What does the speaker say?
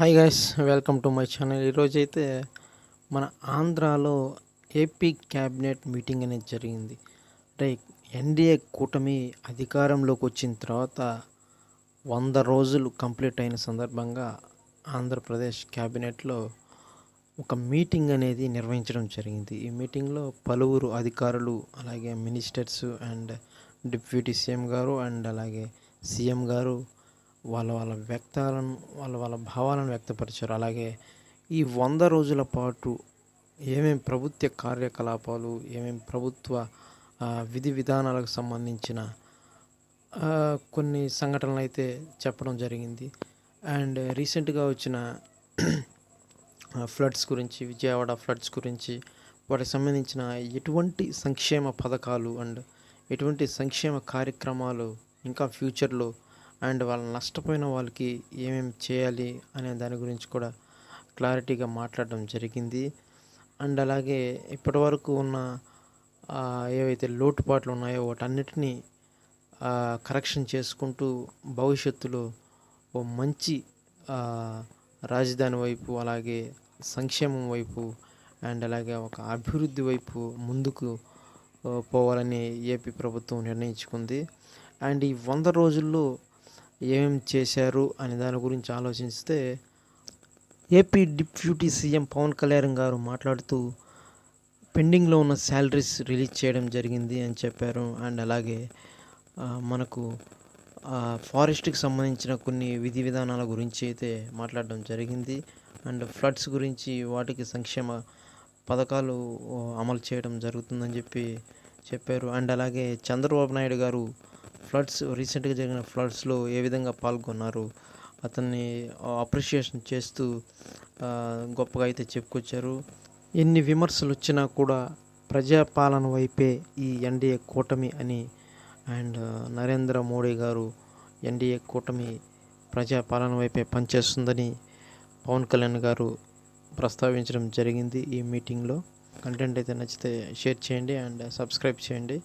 Hi guys welcome to my channel ఈరోజు అయితే మన ఆంధ్రాలో ఏపీ క్యాబినెట్ మీటింగ్ అనేది జరిగింది. అంటే ఎన్డీఏ కూటమి అధికారంలోకి వచ్చిన తర్వాత వంద రోజులు కంప్లీట్ అయిన సందర్భంగా ఆంధ్రప్రదేశ్ క్యాబినెట్లో ఒక మీటింగ్ అనేది నిర్వహించడం జరిగింది. ఈ మీటింగ్లో పలువురు అధికారులు అలాగే ministers and deputy CM garu and అలాగే సీఎం గారు వాళ్ళ వాళ్ళ వ్యక్తాలను వాళ్ళ వాళ్ళ భావాలను వ్యక్తపరిచారు. అలాగే ఈ వంద రోజుల పాటు ఏమేం ప్రభుత్వ కార్యకలాపాలు ఏమేం ప్రభుత్వ విధి విధానాలకు సంబంధించిన కొన్ని సంఘటనలు అయితే చెప్పడం జరిగింది. అండ్ రీసెంట్గా వచ్చిన ఫ్లడ్స్ గురించి విజయవాడ ఫ్లడ్స్ గురించి వాటికి సంబంధించిన ఎటువంటి సంక్షేమ పథకాలు అండ్ ఎటువంటి సంక్షేమ కార్యక్రమాలు ఇంకా ఫ్యూచర్లో అండ్ వాళ్ళు నష్టపోయిన వాళ్ళకి ఏమేమి చేయాలి అనే దాని గురించి కూడా క్లారిటీగా మాట్లాడడం జరిగింది. అండ్ అలాగే ఇప్పటివరకు ఉన్న ఏవైతే లోటుపాట్లు ఉన్నాయో వాటన్నిటినీ కరెక్షన్ చేసుకుంటూ భవిష్యత్తులో ఓ మంచి రాజధాని వైపు అలాగే సంక్షేమం వైపు అండ్ అలాగే ఒక అభివృద్ధి వైపు ముందుకు పోవాలని ఏపీ ప్రభుత్వం నిర్ణయించుకుంది. అండ్ ఈ వంద రోజుల్లో ఏమేమి చేశారు అనే దాని గురించి ఆలోచిస్తే AP deputy CM Pawan Kalyan గారు మాట్లాడుతూ పెండింగ్లో ఉన్న శాలరీస్ రిలీజ్ చేయడం జరిగింది అని చెప్పారు. అండ్ అలాగే మనకు ఫారెస్ట్కి సంబంధించిన కొన్ని విధి విధానాల గురించి అయితే మాట్లాడడం జరిగింది. అండ్ ఫ్లడ్స్ గురించి వాటికి సంక్షేమ పథకాలు అమలు చేయడం జరుగుతుందని చెప్పి చెప్పారు. అండ్ అలాగే చంద్రబాబు నాయుడు గారు ఫ్లడ్స్ రీసెంట్గా జరిగిన ఫ్లడ్స్లో ఏ విధంగా పాల్గొన్నారు? అతన్ని అప్రిషియేషన్ చేస్తూ గొప్పగా అయితే చెప్పుకొచ్చారు. ఎన్ని విమర్శలు వచ్చినా కూడా ప్రజాపాలన వైపే ఈ ఎన్డీఏ కూటమి అని అండ్ నరేంద్ర మోడీ గారు ఎన్డీఏ కూటమి ప్రజాపాలన వైపే పనిచేస్తుందని పవన్ కళ్యాణ్ గారు ప్రస్తావించడం జరిగింది ఈ మీటింగ్లో. కంటెంట్ అయితే నచ్చితే షేర్ చేయండి అండ్ సబ్స్క్రైబ్ చేయండి.